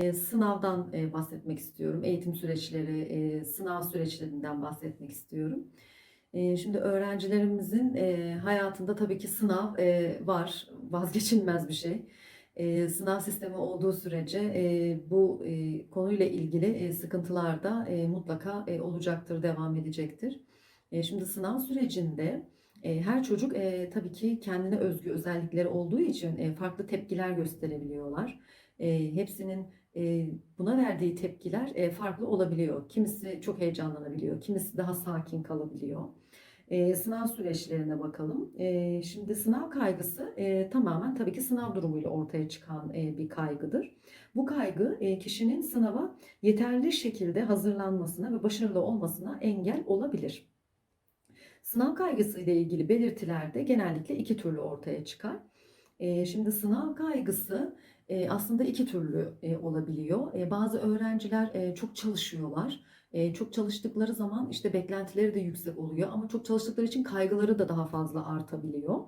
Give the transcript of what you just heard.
E, Sınavdan e, bahsetmek istiyorum. Eğitim süreçleri, e, sınav süreçlerinden bahsetmek istiyorum. E, Şimdi öğrencilerimizin e, hayatında tabii ki sınav var, vazgeçilmez bir şey. Sınav sistemi olduğu sürece bu konuyla ilgili sıkıntılar da mutlaka olacaktır, devam edecektir. Şimdi sınav sürecinde her çocuk tabii ki kendine özgü özellikleri olduğu için farklı tepkiler gösterebiliyorlar. Hepsinin buna verdiği tepkiler farklı olabiliyor. Kimisi çok heyecanlanabiliyor, kimisi daha sakin kalabiliyor. Sınav süreçlerine bakalım. Şimdi sınav kaygısı tamamen tabii ki sınav durumuyla ortaya çıkan bir kaygıdır. Bu kaygı kişinin sınava yeterli şekilde hazırlanmasına ve başarılı olmasına engel olabilir. Sınav kaygısı ile ilgili belirtiler de genellikle iki türlü ortaya çıkar. E, şimdi sınav kaygısı e, aslında iki türlü e, olabiliyor. E, bazı öğrenciler çok çalışıyorlar. Çok çalıştıkları zaman işte beklentileri de yüksek oluyor ama çok çalıştıkları için kaygıları da daha fazla artabiliyor.